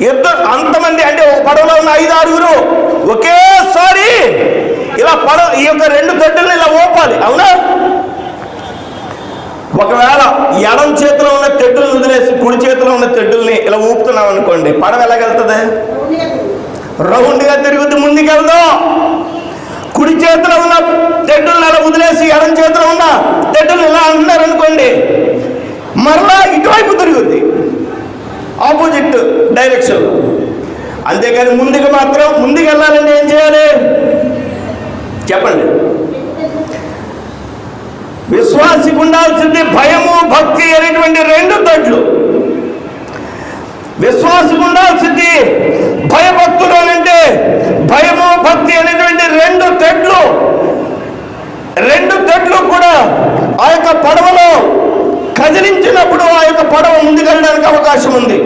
ఇద్దరు అంతమంది అంటే ఒక పడవలో ఉన్న ఐదు ఆరుగురు ఒకేసారి ఇలా పడవ ఈ యొక్క రెండు తొట్టెల్ని ఇలా ఊపాలి అవునా? ఒకవేళ ఎడం చేతిలో ఉన్న తెడ్డులను వదిలేసి కుడి చేతిలో ఉన్న తెడ్డుల్ని ఇలా ఊపుతున్నాం అనుకోండి పడవ ఎలాగెళ్తుంది రౌండ్గా తిరుగుతూ ముందుకెళ్దాం. కుడి చేతిలో ఉన్న తెడ్డులను అలా వదిలేసి ఎడం చేతిలో ఉన్న డైరెక్షన్. అంతేకాని ముందుకు మాత్రం ముందుకు వెళ్ళాలంటే ఏం చేయాలి? చెప్పండి. విశ్వాసికి ఉండాల్సింది భయము భక్తి అనేటువంటి రెండు తట్లు. విశ్వాసికి ఉండాల్సింది భయభక్తులు అని అంటే భయము భక్తి అనేటువంటి రెండు తెడ్లు రెండు తెడ్లు కూడా ఆ యొక్క పడవలో కదిలించినప్పుడు ఆ యొక్క పడవ ముందుకెళ్ళడానికి అవకాశం ఉంది.